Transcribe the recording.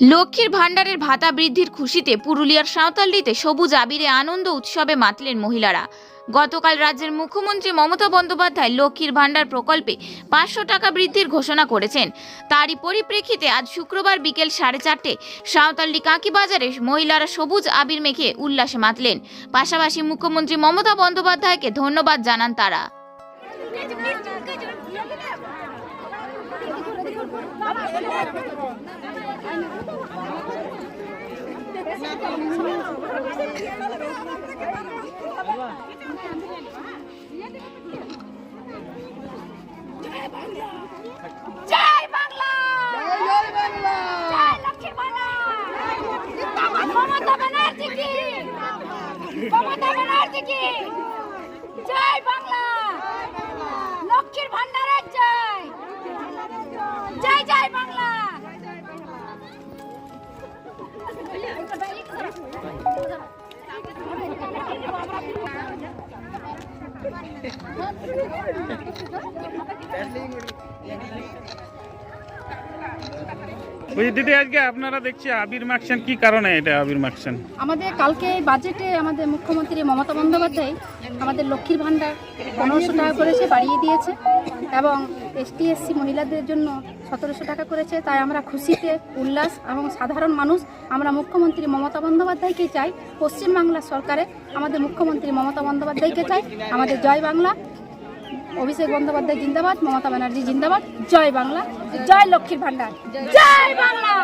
লক্ষ্মীর ভাণ্ডারের ভাতা বৃদ্ধির খুশিতে পুরুলিয়ার সাঁওতালডিতে সবুজ আবিরে আনন্দ উৎসবে মাতলেন মহিলারা। গতকাল রাজ্যের মুখ্যমন্ত্রী মমতা বন্দ্যোপাধ্যায় লক্ষ্মীর ভাণ্ডার প্রকল্পে পাঁচশো টাকা বৃদ্ধির ঘোষণা করেছেন। তারই পরিপ্রেক্ষিতে আজ শুক্রবার বিকেল সাড়ে চারটে সাঁওতালডি কাঁকি বাজারে মহিলারা সবুজ আবির মেখে উল্লাসে মাতলেন। পাশাপাশি মুখ্যমন্ত্রী মমতা বন্দ্যোপাধ্যায়কে ধন্যবাদ জানান তারা। জয় বাংলা! জয় বাংলা! জয় লক্ষ্মী ভান্ডার মমতা ব্যানার্জি কি? মমতা ব্যানার্জি কি? জয় বাংলা! লক্ষ্মীর ভান্ডারের জয়! জয় জয় বাংলা! বলছি, দিদি, আজকে আপনারা দেখছি আবির মাখছেন, কি কারণে এটা আবির মাখছেন? আমাদের কালকে বাজেটে আমাদের মুখ্যমন্ত্রী মমতা বন্দ্যোপাধ্যায় আমাদের লক্ষ্মীর ভাণ্ডার পনেরোশো টাকা করেছে বাড়িয়ে দিয়েছে এবং এসটি এসসি মহিলাদের জন্য সতেরোশো টাকা করেছে, তাই আমরা খুশিতে উল্লাস এবং সাধারণ মানুষ। আমরা মুখ্যমন্ত্রী মমতা বন্দ্যোপাধ্যায়কে চাই পশ্চিমবাংলা সরকারে আমাদের মুখ্যমন্ত্রী মমতা বন্দ্যোপাধ্যায়কে চাই। আমাদের জয় বাংলা। অভিষেক বন্দ্যোপাধ্যায় জিন্দাবাদ, মমতা ব্যানার্জি জিন্দাবাদ। জয় বাংলা, জয় লক্ষ্মীর ভাণ্ডার। জয় বাংলা!